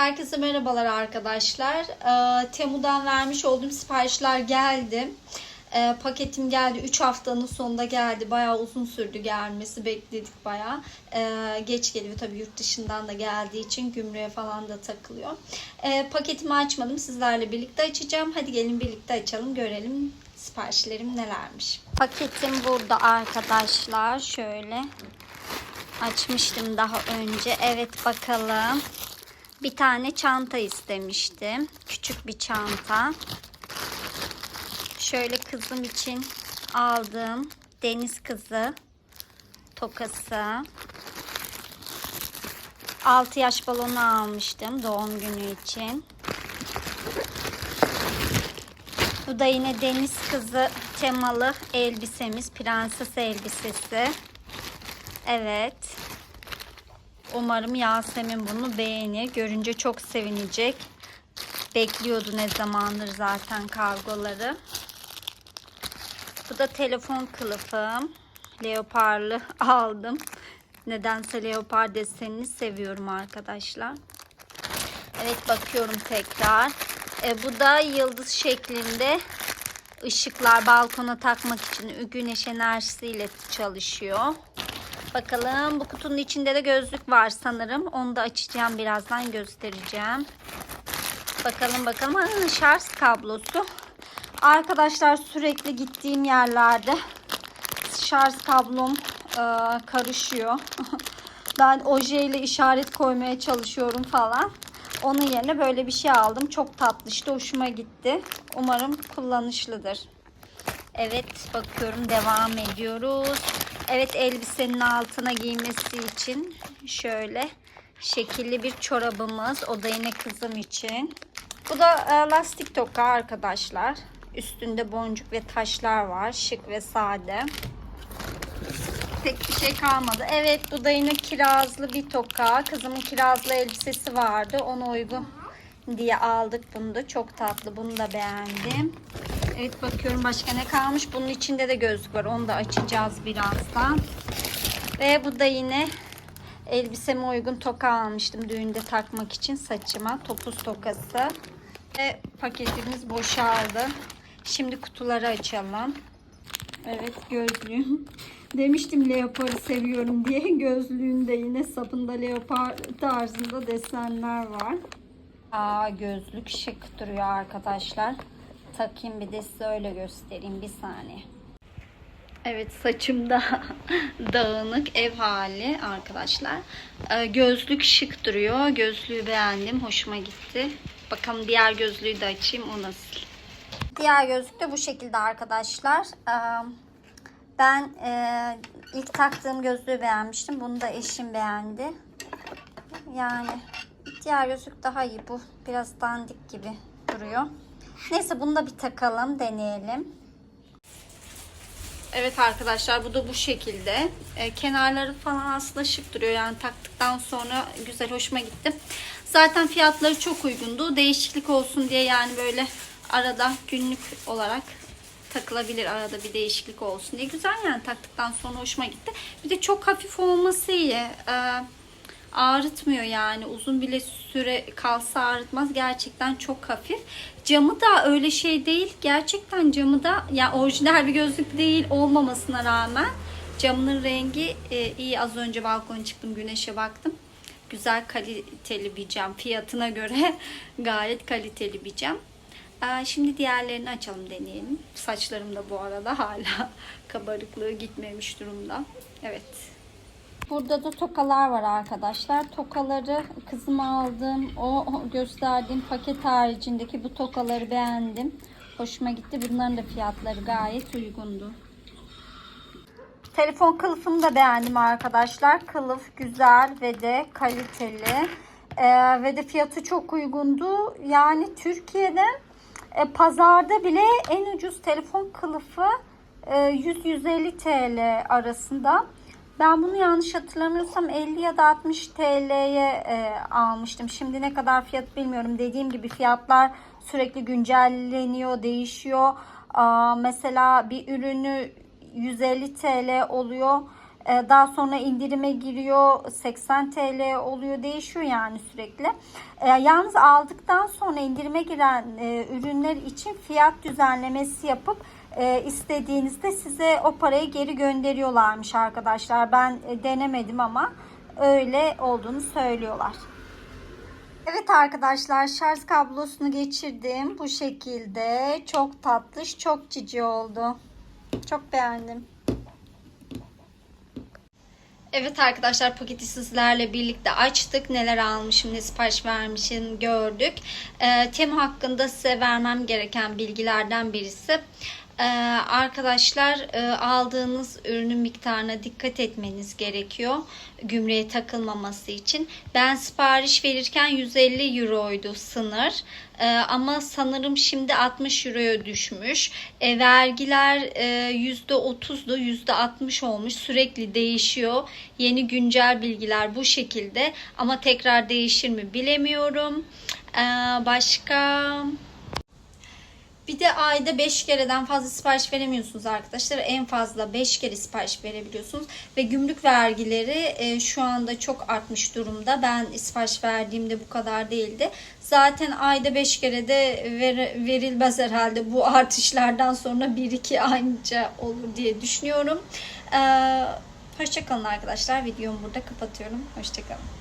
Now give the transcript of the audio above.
Herkese merhabalar arkadaşlar. Ee, Temu'dan vermiş olduğum siparişler geldi. Ee, paketim geldi. 3 haftanın sonunda geldi. Bayağı uzun sürdü gelmesi. Bekledik bayağı. Ee, geç geliyor tabii yurt dışından da geldiği için gümrüğe falan da takılıyor. Paketimi açmadım. Sizlerle birlikte açacağım. Hadi gelin birlikte açalım. Görelim siparişlerim nelermiş. Paketim burada arkadaşlar. Şöyle açmıştım daha önce. Evet bakalım. Bir tane çanta istemiştim. Küçük bir çanta. Şöyle kızım için aldığım deniz kızı tokası. 6 yaş balonu almıştım doğum günü için. Bu da yine deniz kızı temalı elbisemiz. Prenses elbisesi. Evet. Umarım Yasemin bunu beğenir. Görünce çok sevinecek. Bekliyordu ne zamandır zaten kargoları. Bu da telefon kılıfım. Leoparlı aldım. Nedense leopar desenini seviyorum arkadaşlar. Evet bakıyorum tekrar. E, bu da yıldız şeklinde ışıklar balkona takmak için güneş enerjisiyle çalışıyor. Bakalım bu kutunun içinde de gözlük var sanırım. Onu da açacağım birazdan göstereceğim. Bakalım bakalım. Ha, şarj kablosu. Arkadaşlar sürekli gittiğim yerlerde şarj kablom e, karışıyor. ben ojeyle işaret koymaya çalışıyorum falan. Onun yerine böyle bir şey aldım. Çok tatlı işte hoşuma gitti. Umarım kullanışlıdır. Evet bakıyorum devam ediyoruz. Evet elbisenin altına giymesi için şöyle şekilli bir çorabımız. O da yine kızım için. Bu da e, lastik toka arkadaşlar. Üstünde boncuk ve taşlar var. Şık ve sade. Pek bir şey kalmadı. Evet bu da yine kirazlı bir toka. Kızımın kirazlı elbisesi vardı. Ona uygun diye aldık bunu da. Çok tatlı. Bunu da beğendim. Evet bakıyorum başka ne kalmış. Bunun içinde de gözlük var. Onu da açacağız birazdan. Ve bu da yine elbiseme uygun toka almıştım düğünde takmak için saçıma. Topuz tokası. Ve paketimiz boşaldı. Şimdi kutuları açalım. Evet gözlüğüm. Demiştim leoparı seviyorum diye. Gözlüğünde yine sapında leopar tarzında desenler var. Aa gözlük şık duruyor arkadaşlar. Takayım bir de size öyle göstereyim bir saniye. Evet saçımda dağınık ev hali arkadaşlar. Ee, gözlük şık duruyor. Gözlüğü beğendim. Hoşuma gitti. Bakalım diğer gözlüğü de açayım. O nasıl? Diğer gözlük de bu şekilde arkadaşlar. Ee, ben e, ilk taktığım gözlüğü beğenmiştim. Bunu da eşim beğendi. Yani diğer gözlük daha iyi. Bu biraz dandik gibi duruyor. Neyse bunu da bir takalım, deneyelim. Evet arkadaşlar bu da bu şekilde. E, kenarları falan aslında şık duruyor. Yani taktıktan sonra güzel hoşuma gitti. Zaten fiyatları çok uygundu. Değişiklik olsun diye yani böyle arada günlük olarak takılabilir arada bir değişiklik olsun diye. Güzel yani taktıktan sonra hoşuma gitti. Bir de çok hafif olması iyi. Ee, ağrıtmıyor yani. Uzun bile süre kalsa ağrıtmaz. Gerçekten çok hafif. Camı da öyle şey değil. Gerçekten camı da ya yani orijinal bir gözlük değil olmamasına rağmen camının rengi e, iyi. Az önce balkona çıktım güneşe baktım. Güzel kaliteli bir cam. Fiyatına göre gayet kaliteli bir cam. Ee, şimdi diğerlerini açalım deneyelim. Saçlarım da bu arada hala kabarıklığı gitmemiş durumda. Evet. Burada da tokalar var arkadaşlar. Tokaları kızıma aldığım o gösterdiğim paket haricindeki bu tokaları beğendim. Hoşuma gitti. Bunların da fiyatları gayet uygundu. Telefon kılıfını da beğendim arkadaşlar. Kılıf güzel ve de kaliteli. Ee, ve de fiyatı çok uygundu. Yani Türkiye'de e, pazarda bile en ucuz telefon kılıfı e, 100-150 TL arasında. Ben bunu yanlış hatırlamıyorsam 50 ya da 60 TL'ye e, almıştım. Şimdi ne kadar fiyat bilmiyorum. Dediğim gibi fiyatlar sürekli güncelleniyor, değişiyor. Aa, mesela bir ürünü 150 TL oluyor. Ee, Daha sonra indirime giriyor 80 TL oluyor değişiyor yani sürekli. Ee, Yalnız aldıktan sonra indirime giren e, ürünler için fiyat düzenlemesi yapıp e, istediğinizde size o parayı geri gönderiyorlarmış arkadaşlar. Ben e, denemedim ama öyle olduğunu söylüyorlar. Evet arkadaşlar şarj kablosunu geçirdim. Bu şekilde çok tatlış, çok cici oldu. Çok beğendim. Evet arkadaşlar paketi sizlerle birlikte açtık. Neler almışım, ne sipariş vermişim gördük. Ee, Temu hakkında size vermem gereken bilgilerden birisi. Ee, arkadaşlar e, aldığınız ürünün miktarına dikkat etmeniz gerekiyor. Gümrüğe takılmaması için. Ben sipariş verirken 150 euroydu sınır. Ee, ama sanırım şimdi 60 euroya düşmüş. E, vergiler e, %30'du %60 olmuş. Sürekli değişiyor. Yeni güncel bilgiler bu şekilde. Ama tekrar değişir mi bilemiyorum. Ee, başka... Bir de ayda 5 kereden fazla sipariş veremiyorsunuz arkadaşlar. En fazla 5 kere sipariş verebiliyorsunuz. Ve gümrük vergileri e, şu anda çok artmış durumda. Ben sipariş verdiğimde bu kadar değildi. Zaten ayda 5 kere de ver, verilmez herhalde. Bu artışlardan sonra 1-2 anca olur diye düşünüyorum. Ee, Hoşçakalın arkadaşlar. Videomu burada kapatıyorum. Hoşçakalın.